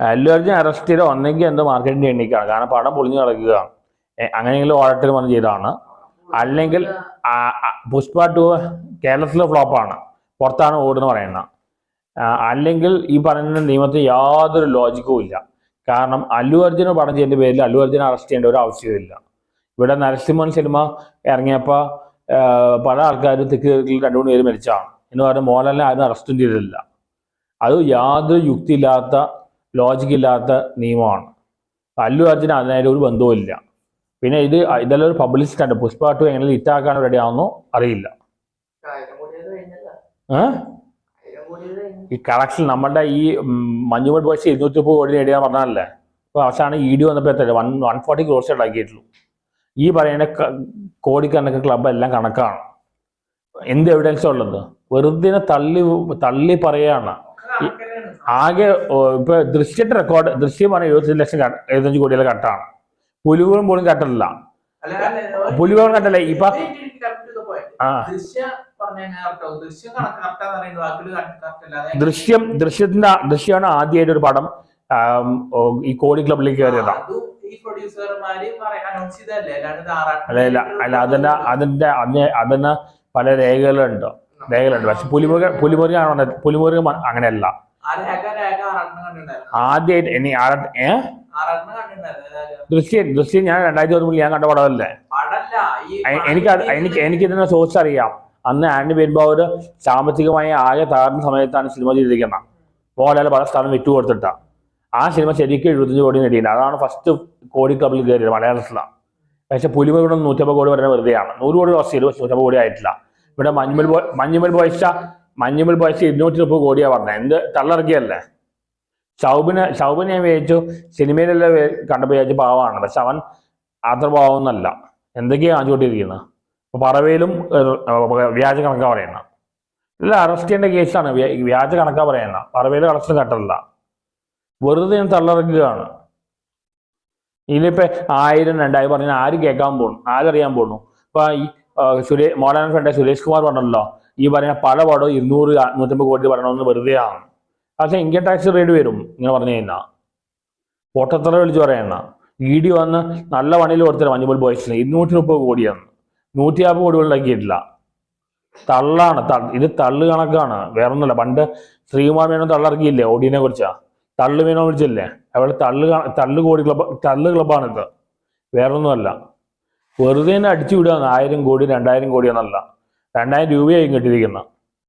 Allu Arjun arrest ചെയ്ത ഒന്നെങ്കിൽ എന്തോ മാർക്കറ്റിംഗ് എണ്ണിക്കാണ് കാരണം പടം പൊളിഞ്ഞു കിടക്കുകയാണ് അങ്ങനെയെങ്കിലും ഓഡിറ്റർ വന്ന് ചെയ്തതാണ്. അല്ലെങ്കിൽ പുഷ്പ ടു കേരളത്തിലെ ഫ്ലോപ്പാണ് പുറത്താണ് ഓടുന്ന പറയുന്നത്. അല്ലെങ്കിൽ ഈ പറയുന്ന നിയമത്തിൽ യാതൊരു ലോജിക്കും ഇല്ല. കാരണം അല്ലു അർജുന പടം ചെയ്യേണ്ട പേരിൽ അല്ലു അർജുന അറസ്റ്റ് ചെയ്യേണ്ട ഒരു ആവശ്യമില്ല ഇവിടെ നരസിംഹൻ സിനിമ ഇറങ്ങിയപ്പോൾ പല ആൾക്കാരും തെക്ക് കിഴക്കിൽ രണ്ടു മൂന്ന് പേര് മരിച്ചാണ് എന്ന് പറഞ്ഞാൽ മോഹൻലാലിനെ ആരും അറസ്റ്റും ചെയ്തിട്ടില്ല. അത് യാതൊരു യുക്തിയില്ലാത്ത ലോജിക്കില്ലാത്ത നിയമമാണ്. അല്ലു അർജുന അതിനായിട്ട് ഒരു ബന്ധവുമില്ല പിന്നെ ഇത് ഇതെല്ലാം ഒരു പബ്ലിസിറ്റി ആണ് പുഷ്പ ടു എങ്ങനെ ഹിറ്റാക്കാൻ റെഡി ആവുന്നോ അറിയില്ല. ഈ കളക്ഷൻ നമ്മളുടെ ഈ മഞ്ഞുമുട്ട് പക്ഷേ ഇരുന്നൂറ്റി മുപ്പത് കോടി നേടിയാൽ പറഞ്ഞാലല്ലേ അപ്പോൾ അവസാനം ഇ ഡി വന്നപ്പോൾ എത്ര വൺ വൺ ഫോർട്ടി ക്രോർസ് ഉണ്ടാക്കിയിട്ടുള്ളൂ. ഈ പറയുന്ന കോടിക്കണക്ക് ക്ലബ് എല്ലാം കണക്കാണ്. എന്ത് എവിഡൻസ് ഉള്ളത്? വെറുതെ തള്ളി തള്ളി പറയാണ്. ആകെ ഇപ്പൊ ദൃശ്യത്തെ റെക്കോർഡ് ദൃശ്യമാണ് എഴുപത്തി ലക്ഷം എഴുപത്തഞ്ച് കോടിയുടെ കട്ടാണ്. പുലികളും പോലും കട്ടല്ല പുലികളും കട്ടല്ല ഇപ്പൊ. ആ. ദൃശ്യം ദൃശ്യത്തിന്റെ ദൃശ്യമാണ് ആദ്യമായിട്ട് ഒരു പടം ഈ കോടി ക്ലബിലേക്ക് കയറിയതാണ് അല്ല അല്ല അതിന്റെ അതിന്റെ അന്ന് അതിന് പല രേഖകളുണ്ട്. രേഖകളുണ്ട്. പക്ഷെ പുലിമുരുക പുലിമുരുക പുലിമുരുക അങ്ങനെയല്ല. ആദ്യമായിട്ട് ഇനി ഏ? ദൃശ്യം ദൃശ്യം ഞാൻ രണ്ടായിരത്തി പതിമൂന്നിൽ ഞാൻ കണ്ട പടമല്ലേ? എനിക്ക് എനിക്ക് എനിക്ക് ഇതിനെ സോഴ്സ് അറിയാം അന്ന് ആൻഡി പെരുമ്പാവൂർ സാമ്പത്തികമായി ആകെ താഴ്ന്ന സമയത്താണ് സിനിമ ചെയ്തിരിക്കുന്നത്. മോഹൻലാൽ പല സ്ഥലം വിറ്റു കൊടുത്തിട്ട. ആ സിനിമ ശരിക്കും എഴുപത്തഞ്ച് കോടി നേടിയില്ല. അതാണ് ഫസ്റ്റ് കോടി ക്ലബിൽ കയറിയത് മലയാളത്തിലാണ് പക്ഷെ പുലിമുരുകൻ നൂറ്റമ്പത് കോടി വരെ വെറുതെയാണ്. നൂറ് കോടി ലോസ് ചെയ്തു പക്ഷെ നൂറ്റമ്പത് കോടി ആയിട്ടില്ല. ഇവിടെ മഞ്ഞുമൽ മഞ്ഞുമൽ ബോയ്ച്ച മഞ്ഞുമൽ ബോയ്ച്ച ഇരുന്നൂറ്റി മുപ്പത് കോടിയാണ് പറഞ്ഞത് എന്ത് തള്ളിറക്കിയല്ലേ? ഷൗബിന് ഷൗബിനെ ഞാൻ വിചാരിച്ചു സിനിമയിലെല്ലാം കണ്ടപ്പോൾ വിചാരിച്ചു പാവമാണ് പക്ഷെ അവൻ അത്ര പാവമൊന്നല്ല എന്തൊക്കെയാണ് ആഞ്ചുകൊണ്ടിരിക്കുന്നത് അപ്പൊ പറവയിലും വ്യാജ കണക്കാ പറയണം ഇല്ല അറസ്റ്റ് ചെയ്യേണ്ട കേസാണ്. വ്യാജ കണക്കാ പറയുന്ന. പറവയിൽ കളക്ഷൻ കട്ടല്ല വെറുതെ ഞാൻ തള്ളിറക്കുകയാണ്. ഇനിയിപ്പോ ആയിരം രണ്ടായിരം പറഞ്ഞാൽ ആര് കേൾക്കാൻ പോണു. ആരറിയാൻ പോണു? ഇപ്പൊ ഈ സുരേ മോഡേൺ ഫ്രണ്ട് സുരേഷ് കുമാർ പറഞ്ഞല്ലോ. ഈ പറയുന്ന പല പടവും ഇരുന്നൂറ് നൂറ്റമ്പത് കോടി പറയണമെന്ന് വെറുതെയാണ്. പക്ഷെ ഇൻകം ടാക്സ് റേറ്റ് വരും. ഇങ്ങനെ പറഞ്ഞു കഴിഞ്ഞാൽ പൊട്ടത്തറ വിളിച്ച് പറയണ ഇ ഡി വന്ന് നല്ല പണിയിൽ കൊടുത്തില്ല മഞ്ഞുപോൽ ബോയ്സിന് ഇരുന്നൂറ്റി മുപ്പത് കോടിയാണ്. നൂറ്റി അമ്പത് കോടി ഉണ്ടാക്കിയിട്ടില്ല. തള്ളാണ്. ഇത് തള്ളു കണക്കാണ്. വേറൊന്നുമില്ല. പണ്ട് ശ്രീകുമാർ മേനോൻ തള്ളിറക്കിയില്ലേ ഓടിനെ കുറിച്ചാ? തള്ളു മേനോ വിളിച്ചില്ലേ? അവിടെ തള്ളു തള്ളു കോടി ക്ലബ് തള്ളു ക്ലബ്ബാണിത് വേറൊന്നുമല്ല. വെറുതെ തന്നെ അടിച്ചു വിടുക ആയിരം കോടി രണ്ടായിരം കോടി എന്നല്ല. രണ്ടായിരം രൂപയായി കിട്ടിയിരിക്കുന്ന.